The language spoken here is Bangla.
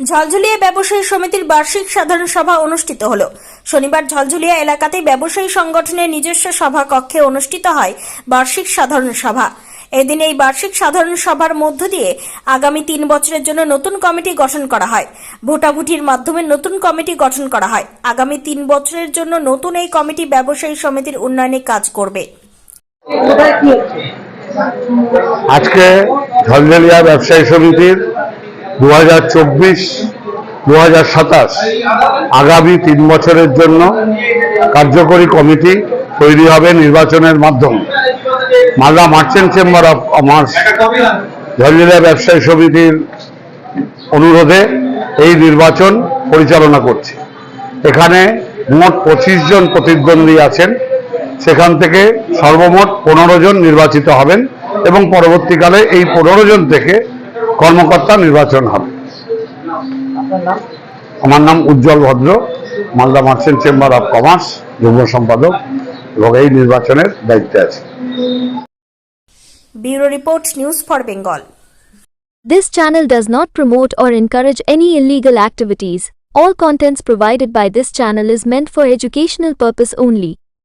ঝলঝলিয়া ব্যবসায়ী সমিতির বার্ষিক সাধারণ সভা অনুষ্ঠিত হল। শনিবার ঝলঝলিয়া এলাকাতে ব্যবসায়ী সংগঠনের নিজস্ব সভা কক্ষে অনুষ্ঠিত হয় বার্ষিক সাধারণ সভা। এদিন এই বার্ষিক সাধারণ সভার মধ্য দিয়ে আগামী তিন বছরের জন্য নতুন কমিটি গঠন করা হয়। ভোটাভুটির মাধ্যমে নতুন কমিটি গঠন করা হয়। আগামী তিন বছরের জন্য নতুন এই কমিটি ব্যবসায়ী সমিতির উন্নয়নে কাজ করবে। আজকে ঝলঝলিয়া ব্যবসায়ী সমিতির দু হাজার চব্বিশ দু হাজার সাতাশ আগামী তিন বছরের জন্য কার্যকরী কমিটি তৈরি হবে নির্বাচনের মাধ্যমে। Malda merchant chamber of commerce Jhaljhalia ব্যবসায়ী সমিতির অনুরোধে এই নির্বাচন পরিচালনা করছে। এখানে মোট পঁচিশ জন প্রতিদ্বন্দ্বী আছেন। সেখান থেকে সর্বমোট পনেরো জন নির্বাচিত হবেন এবং পরবর্তীকালে এই পনেরো জন থেকে কর্মকর্তা নির্বাচন হবে আমার নাম Ujjwal Bhadra Malda merchant chamber of commerce যুগ্ম সম্পাদক এবং এই নির্বাচনের দায়িত্বে আছে bureau report news for Bengal This channel does not promote or encourage any illegal activities. All contents provided by this channel is meant for educational purpose only.